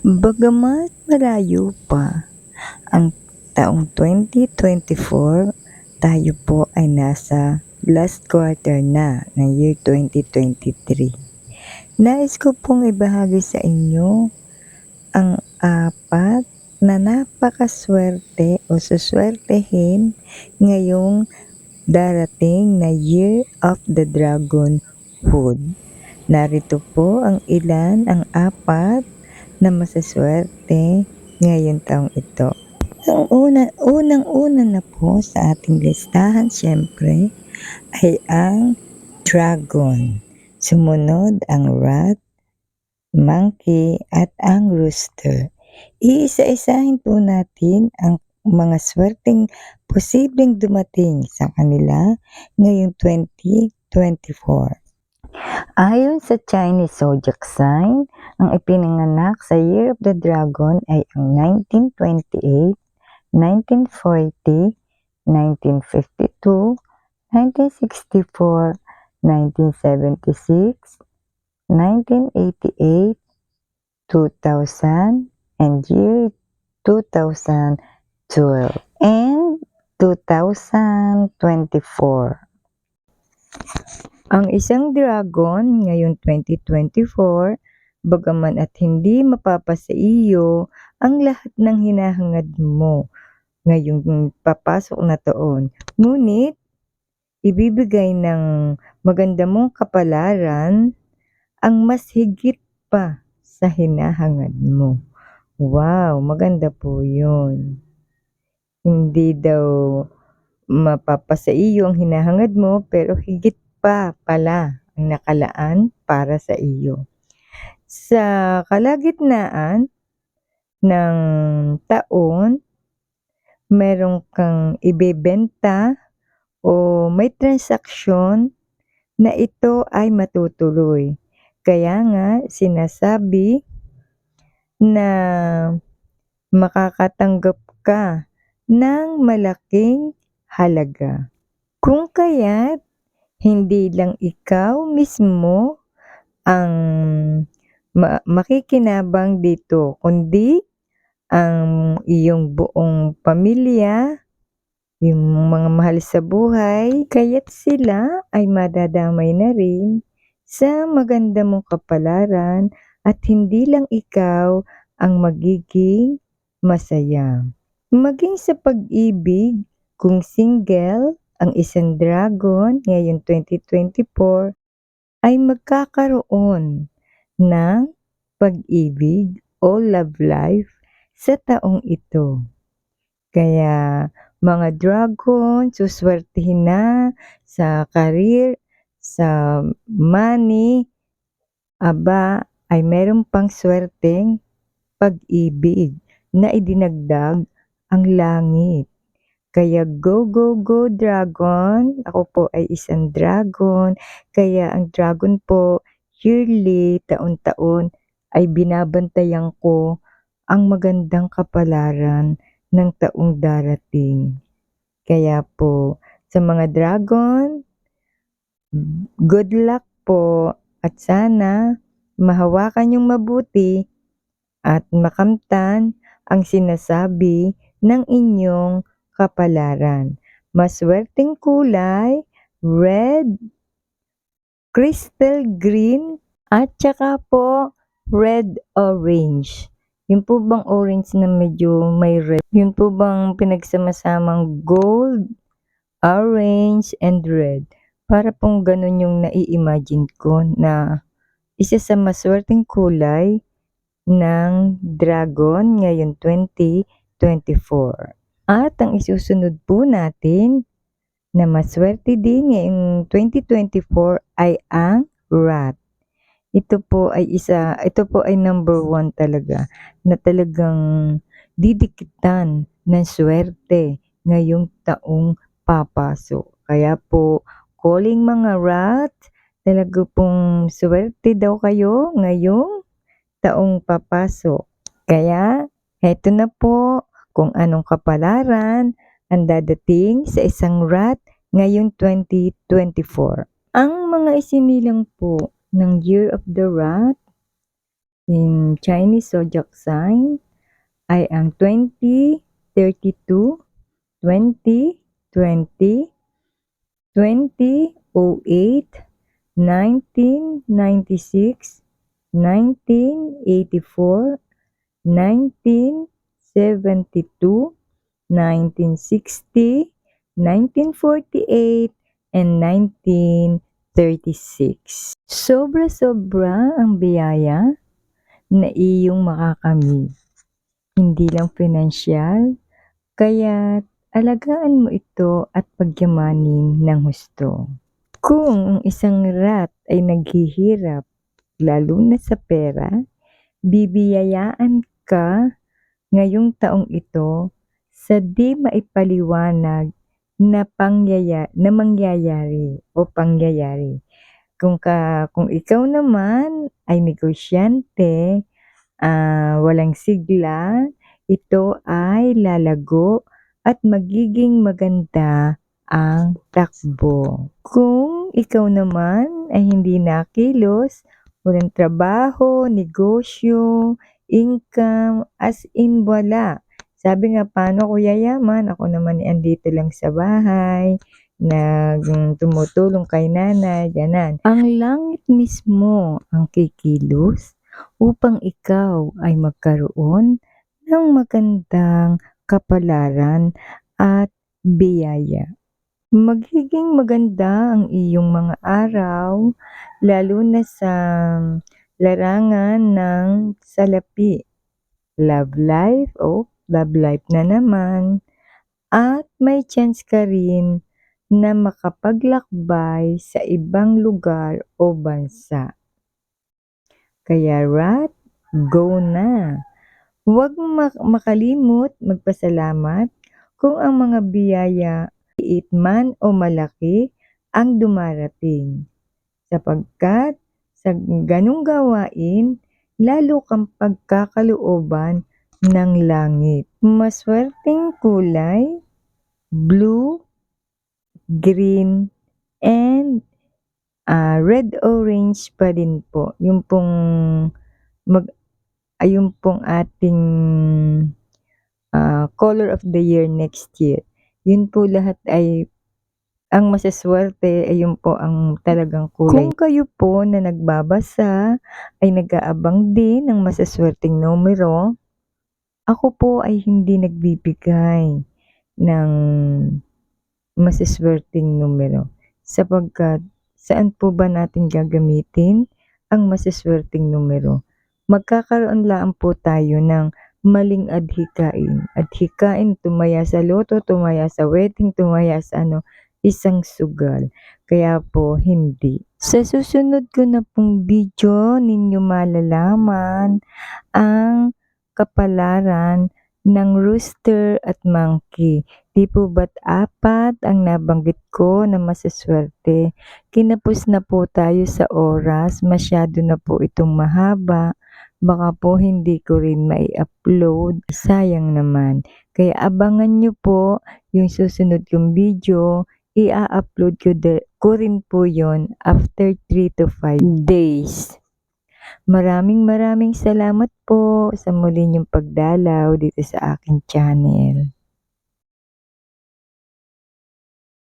Bagamat malayo pa ang taong 2024, tayo po ay nasa last quarter na ng year 2023. Nais ko pong ibahagi sa inyo ang apat na napakaswerte o suswertehin ngayong darating na Year of the Dragon Hood. Narito po ang ilan ang apat na masaswerte ngayong taong ito. Ang una, unang-una na po sa ating listahan syempre ay ang dragon. Sumunod ang rat, monkey at ang rooster. Iisa-isahin po natin ang mga swerteng posibleng dumating sa kanila ngayong 2024. Ayon sa Chinese zodiac sign, ang ipinanganak sa Year of the Dragon ay ang 1928, 1940, 1952, 1964, 1976, 1988, 2000, and year 2012, and 2024. Ang isang dragon ngayong 2024, bagaman at hindi mapapasa iyo ang lahat ng hinahangad mo ngayong papasok na taon. Ngunit, ibibigay ng maganda mong kapalaran ang mas higit pa sa hinahangad mo. Wow, maganda po yun. Hindi daw mapapasa iyo ang hinahangad mo pero higit pa pala ang nakalaan para sa iyo. Sa kalagitnaan ng taon, meron kang ibebenta o may transaksyon na ito ay matutuloy. Kaya nga sinasabi na makakatanggap ka ng malaking halaga. Kung kaya't hindi lang ikaw mismo ang ma- makikinabang dito, kundi ang iyong buong pamilya, yung mga mahal sa buhay, kaya't sila ay madadamay na rin sa maganda mong kapalaran at hindi lang ikaw ang magiging masaya. Maging sa pag-ibig, kung single, ang isang dragon ngayong 2024 ay magkakaroon ng pag-ibig o love life sa taong ito. Kaya mga dragon, suswertihin na sa career, sa money, aba ay meron pang swerteng pag-ibig na idinagdag ang langit. Kaya go, go, go dragon. Ako po ay isang dragon. Kaya ang dragon po, yearly, taon-taon, ay binabantayan ko ang magandang kapalaran ng taong darating. Kaya po, sa mga dragon, good luck po at sana mahawakan yung mabuti at makamtan ang sinasabi ng inyong kapalaran. Maswerteng kulay, red, crystal green, at saka po red orange. Yung po bang orange na medyo may red? Yun po bang pinagsamasamang gold, orange, and red? Para pong ganun yung nai-imagine ko na isa sa maswerteng kulay ng dragon ngayon 2024. At ang isusunod po natin na maswerte din ngayong 2024 ay ang rat. Ito po ay isa, ito po ay number one talaga na talagang didikitan ng swerte ngayong taong papasok. Kaya po, calling mga rat, talaga pong swerte daw kayo ngayong taong papasok. Kaya, heto na po kung anong kapalaran ang dadating sa isang rat ngayong 2024. Ang mga isinilang po ng Year of the Rat in Chinese zodiac sign ay ang 20, 32, 20, 20, 20, 08, 1996, 1984, 1972, 1960, 1948, and 1936. Sobra-sobra ang biyaya na iyong makakamit. Hindi lang pinansyal, kaya alagaan mo ito at pagyamanin ng husto. Kung ang isang rat ay naghihirap, lalo na sa pera, bibiyayaan ka ngayong taong ito sa di maipaliwanag na pangyaya na mangyayari o pangyayari. Kung ka kung ikaw naman ay negosyante, ah, walang sigla, ito ay lalago at magiging maganda ang takbo. Kung ikaw naman ay hindi nakilos, walang trabaho, negosyo, income, as in wala. Sabi nga, paano ko yayaman? Ako naman andito lang sa bahay, nag tumutulong kay nanay, ganan. Ang langit mismo ang kikilos upang ikaw ay magkaroon ng magandang kapalaran at biyaya. Magiging maganda ang iyong mga araw, lalo na sa larangan ng salapi. Love life o love life na naman. At may chance ka rin na makapaglakbay sa ibang lugar o bansa. Kaya rat, go na! Huwag mak- makalimot magpasalamat kung ang mga biyaya, liit man o malaki, ang dumarating. Sapagkat sa ganong gawain, lalo kang pagkakalooban ng langit. Maswerteng kulay, blue, green, and ah, red-orange pa din po. Yung pong mag ayun pong ating ah, color of the year next year. Yun po lahat ay ang masaswerte ay yun po ang talagang kulay. Kung kayo po na nagbabasa ay nag-aabang din ng masaswerteng numero, ako po ay hindi nagbibigay ng masaswerteng numero sapagkat saan po ba natin gagamitin ang masaswerteng numero? Magkakaroon lang po tayo ng maling adhikain. Adhikain, tumaya sa loto, tumaya sa wedding, tumaya sa ano, isang sugal. Kaya po, hindi. Sa susunod ko na pong video, ninyo malalaman ang kapalaran ng rooster at monkey. Di po ba't apat ang nabanggit ko na masaswerte? Kinapos na po tayo sa oras, masyado na po itong mahaba. Baka po hindi ko rin mai-upload. Sayang naman. Kaya abangan nyo po yung susunod kong video. Ia-upload ko, de- ko rin po yon after 3 to 5 days. Maraming maraming salamat po sa muli niyong pagdalaw dito sa aking channel.